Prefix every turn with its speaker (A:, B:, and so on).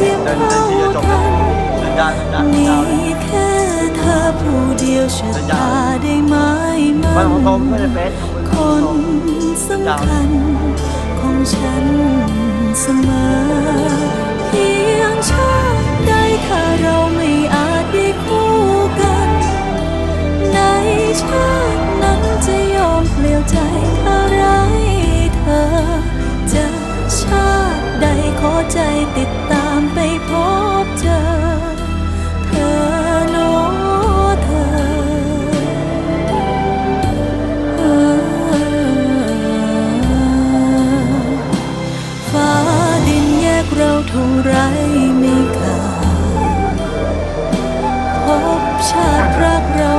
A: เทียเาเดินยาก
B: เน
A: ยา
B: แค่เธอผู้เดียวชะตาได้ไหมมันมไม่น
A: คนสำคัญของฉันเสมอเพียงชาติใดถ้าเราไม่อาจได้คู่กัน ในชาติ เท่าไรไม่ขาดพบชาติรักเรา